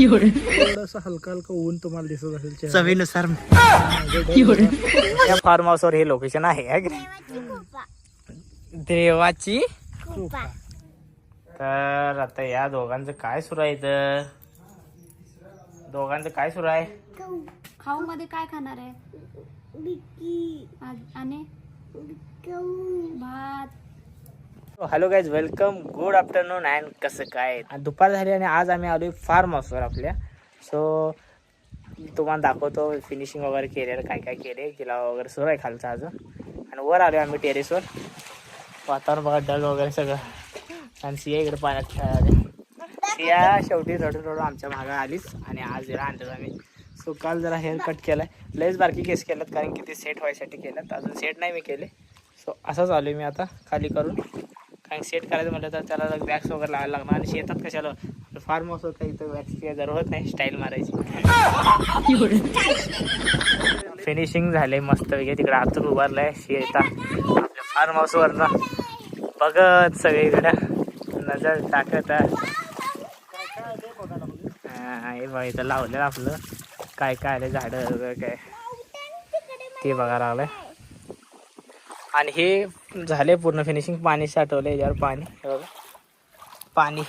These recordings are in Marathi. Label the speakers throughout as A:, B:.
A: थोडस हलका हलका ऊन तुम्हाला दिसत असेल.
B: चवीनुसार. या फार्म हाऊसवर हे लोकेशन आहे है? देवाची
A: कृपा.
B: तर आता या दोघांचं काय सुरू आहे इथं? दोघांचं काय सुरू आहे?
C: खाऊ मध्ये काय खाणार आहे? आणि? भात.
B: Hello guys welcome good afternoon and कसं काय? दुपार झाली आणि आज आम्ही आलो फार्म हाऊसवर आपल्या. सो तुम्हाला दाखवतो फिनिशिंग वगैरे केलेलं काय काय केले किला वगैरे सुरू आहे खालचं अजून. आणि वर आलो आम्ही टेरेसवर वातावरण बघा डल वगैरे सगळं. आणि सिया इकडे पाण्यात खेळायला सिया शेवटी रडू रडू आमच्या मागं आलीच आणि आज जरा आणलं आम्ही. सो काल जरा हेअर कट केलाय. लयच बारकी केस केल्यात कारण की ते सेट व्हायसाठी केल्यात. अजून सेट नाही मी केले. सो असंच आलो मी आता खाली करून. कारण सेट करायचं म्हटलं तर त्याला वॅक्स वगैरे लावायला लागणार आणि शेतात कशाला? फार्म हाऊस होतं इथं वॅक्सची जरूरत नाही स्टाईल मारायची. फिनिशिंग झाले मस्त वगैरे तिकडे आतून उभारलाय शेता. आपल्या फार्म हाऊसवरनं बघत सगळीकडं. नजर टाकत हा, हे बघा इथं लावलेलं आपलं. काय काय आलं झाडं वगैरे काय? ते बघा लागलंय. आणि हे झाले पूर्ण फिनिशिंग पाणी साठवलंय याच्यावर पाणी. बघा. पाणी.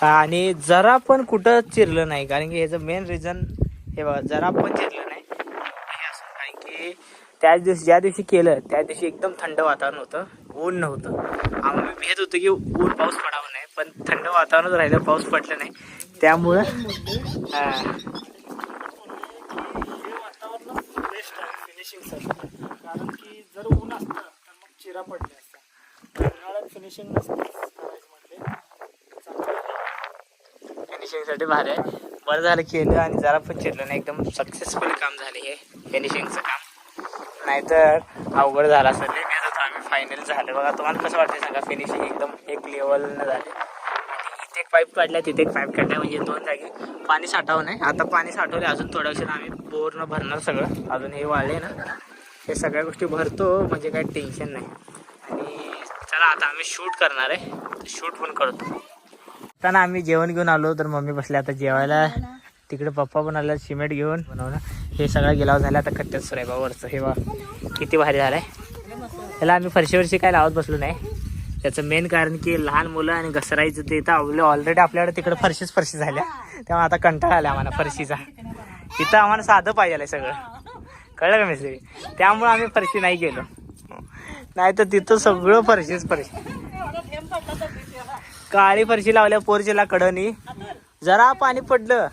B: का आणि जरा पण कुठं चिरलं नाही कारण की ह्याचं मेन रिझन हे बघा जरा पण चिरलं नाही. असं कारण की त्याच दिवशी ज्या दिवशी केलं त्या दिवशी एकदम थंड वातावरण होतं. ऊन नव्हतं. आम्ही भेट होतं की ऊन पाऊस पडावं नाही पण थंड वातावरणच राहिलं पाऊस पडलं नाही. त्यामुळं
A: वातावरण कारण की जर शिरा पडल्या असता उन्हाळ्यात फिनिशिंग नसते करायचं म्हटले
B: फिनिशिंगसाठी भारी आहे. बरं झालं केलं आणि जरा पण चिरलं नाही. एकदम सक्सेसफुल काम झाले हे. फिनिशिंगचं काम. नाहीतर अवघड झालं असं नाही बेस आम्ही. फायनल झालं. बघा तुम्हाला कसं वाटतं सांगा? फिनिशिंग एकदम एक लेवलनं झाली. इथे एक पाईप काढल्या तिथे एक पाईप काढल्या म्हणजे दोन जागी. पाणी साठावं नाही आता पाणी साठवले अजून थोड्या वेळाने आम्ही बोरनं भरणार सगळं. अजून हे वाढले ना हे सगळ्या गोष्टी भरतो म्हणजे काही टेन्शन नाही. आणि चला आता आम्ही शूट करणार आहे. शूट पण करतो. आता ना आम्ही जेवण घेऊन आलो तर मम्मी बसले आता जेवायला. तिकडे पप्पा पण आला सिमेंट घेऊन बनवलं. हे सगळं गेलाव झालं आता कट्ट्यात सुरू आहे बा वरचं. हे बा किती भारी झालं आहे. त्याला आम्ही फरशी वरशी काय लावत बसलो नाही. त्याचं मेन कारण की लहान मुलं आणि घसरायचं ते तर आवले. ऑलरेडी आपल्याकडे तिकडे फरशीच फरशी झाल्या. तेव्हा आता कंटाळा आला आम्हाला फरशीचा. इथं आम्हाला साधं पाहिजे सगळं. कळलं का मिस्त्री? त्यामुळं आम्ही फरशी नाही गेलो. नाही तर तिथं सगळं फरशीच फरशी. काळी फरशी लावल्या पोरचीला कडनी जरा पाणी पडलं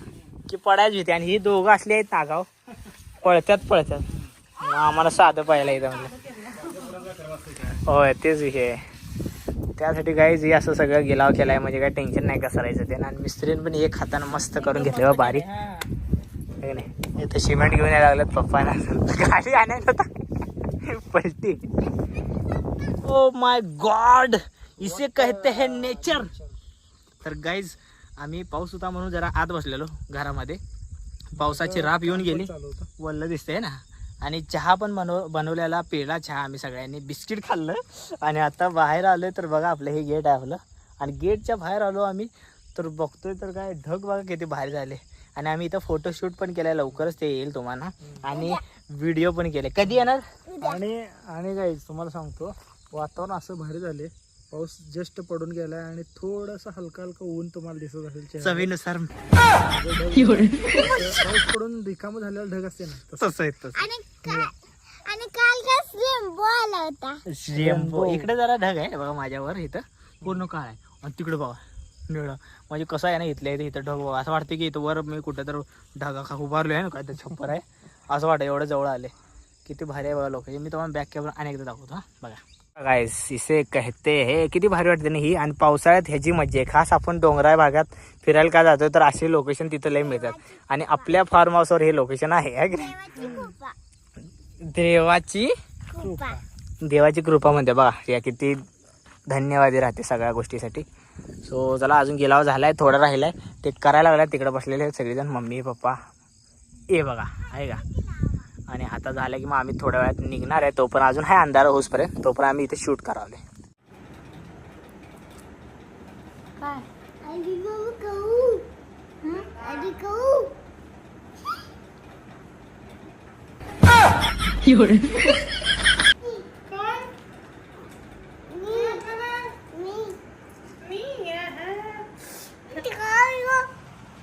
B: की पडायच भीती. आणि ही दोघं असली आहेत नागाव पळत्यात पळत्यात. आम्हाला साधं पाहायला येतं म्हणलं. होय तेच हे. त्यासाठी काहीच हे असं सगळं गिलाव केलाय. म्हणजे काही टेन्शन नाही कसरायचं ते. आणि मिस्त्रीन पण एक हातानं मस्त करून घेतलं बा बारीक. नाही? इथं सिमेंट घेऊन यायला लागलं पप्पाना. गाडी आणायला होता. पलटी. ओ माय गॉड इसे कहते हे नेचर तर गाईज आम्ही पाऊस होता म्हणून जरा आत बसलेलो घरामध्ये. पावसाची राप येऊन गेली. वल्ल दिसतंय ना. आणि चहा पण बनव बनवलेला पेला चहा आम्ही सगळ्यांनी. बिस्किट खाल्लं. आणि आता बाहेर आलोय तर बघा आपलं हे गेट आहे आपलं. आणि गेटच्या बाहेर आलो आम्ही. तर बघतोय तर काय ढग बघा किती बाहेर झाले. आणि आम्ही इथं फोटोशूट पण केलाय लवकरच ते येईल तुम्हाला. आणि व्हिडिओ पण केले कधी येणार?
A: आणि आणि काय तुम्हाला सांगतो वातावरण असं भारी झाले पाऊस जस्ट पडून गेलाय आणि थोडस हलका हलका ऊन तुम्हाला दिसत असेल.
B: चवीनुसार.
A: पाऊस पडून रिकामं झालेला ढग असते ना तसं.
B: तसं आहे तसं
D: आणि काल काय रेम्बो आला होता.
B: रेम्बो इकडे जरा ढग आहे बघा माझ्यावर इथं. पूर्ण काळ आहे. आणि तिकडे बघा. निळं म्हणजे कसं आहे ना इथल्या इथे इथं ढग बघा. असं वाटतं की इथं वर मी कुठं तर ढगा खा उभारलो आहे ना काय तर छप्पर आहे. असं वाटतं एवढं जवळ आले. किती भारी आहे बघा लोक. मी तुम्हाला बॅक कॅमेरा अनेकदा दाखवतो हा. बघा. गायस इसे कहते हे किती भारी वाटते ना ही. आणि पावसाळ्यात ह्याची मजा आहे. खास आपण डोंगराळ भागात फिरायला का जातो तर असे लोकेशन तिथं लय मिळतात. आणि आपल्या फार्म हाऊसवर हे लोकेशन आहे है?
D: देवाची कृपा.
B: देवाची
D: कृपा.
B: देवाची कृपा म्हणते बघा. या किती धन्यवादी राहते सगळ्या गोष्टीसाठी. सो चला अजून गेलावर झालाय थोडं राहिलाय. ते करायला लागलाय तिकडे बसलेले आहेत सगळेजण मम्मी पप्पा. ए बघा आहे का? आणि आता झालं की मग आम्ही थोड्या वेळात निघणार आहे. तो पण अजून आहे अंधार होसपर्यंत तो पण आम्ही इथे शूट करावले.
C: काय
D: आणि गहू गहू
C: हं?
D: आणि गहू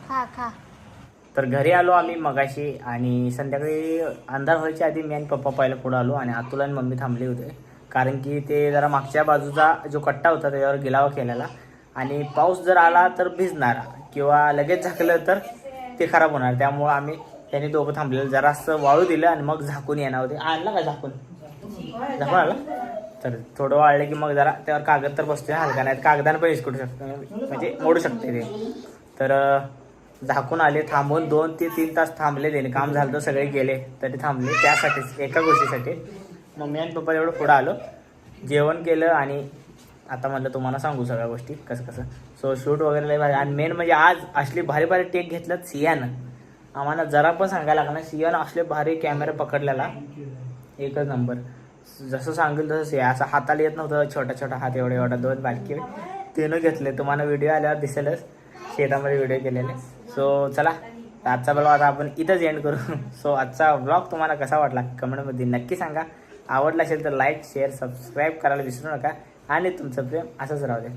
D: खा खा
B: तर घरी आलो आम्ही मगाशी आणि संध्याकाळी अंधार व्हायच्या आधी मी आणि पप्पा पहिला पुढं आलो आणि आतुला आणि मम्मी थांबले होते. कारण की ते जरा मागच्या बाजूचा जो कट्टा होता त्याच्यावर गिलावा केलेला आणि पाऊस जर आला तर भिजणार किंवा लगेच झाकलं तर ते खराब होणार. त्यामुळं आम्ही त्यांनी दोघं थांबलेलं. जरासं वाळू दिलं आणि मग झाकून येणार होते. आणला का झाकून? झाकून आला तर थोडं वाळलं की मग जरा त्यावर कागद तर बसते हलका नाही कागदानं पण यूज करू शकतो. म्हणजे मोडू शकते ते. तर झाकून आले थांबून दोन ते तीन तास थांबले त्याने काम झालं तर सगळे गेले तरी थांबले. त्यासाठीच एका गोष्टीसाठी. मम्मी आणि पप्पा एवढं पुढं आलो. जेवण केलं आणि आता म्हणलं तुम्हाला सांगू सगळ्या गोष्टी कसं कसं. सो शूट वगैरे लय भारी. आणि मेन म्हणजे आज असली भारी भारी टेक घेतलं सियानं. आम्हाला जरा पण सांगायला लागलं सियानं असले भारी कॅमेरा पकडलेला. एकच नंबर जसं सांगेल तसं सिया. असं हाताला येत नव्हतं. छोटा छोटा हात एवढा एवढा दोन बालकी. त्यानं घेतले. तुम्हाला व्हिडिओ आल्यावर दिसेलच. शेतामध्ये व्हिडिओ केलेले. सो चला. आजचा ब्लॉग आता आपण इथंच एंड करू. सो आजचा ब्लॉग तुम्हाला कसा वाटला? कमेंटमध्ये नक्की सांगा. आवडला असेल तर लाईक शेअर सबस्क्राईब करायला विसरू नका. आणि तुमचं प्रेम असंच राहू दे.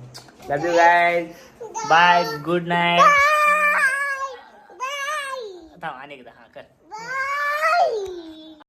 B: Love you guy bye good night आणि एकदा हा कर.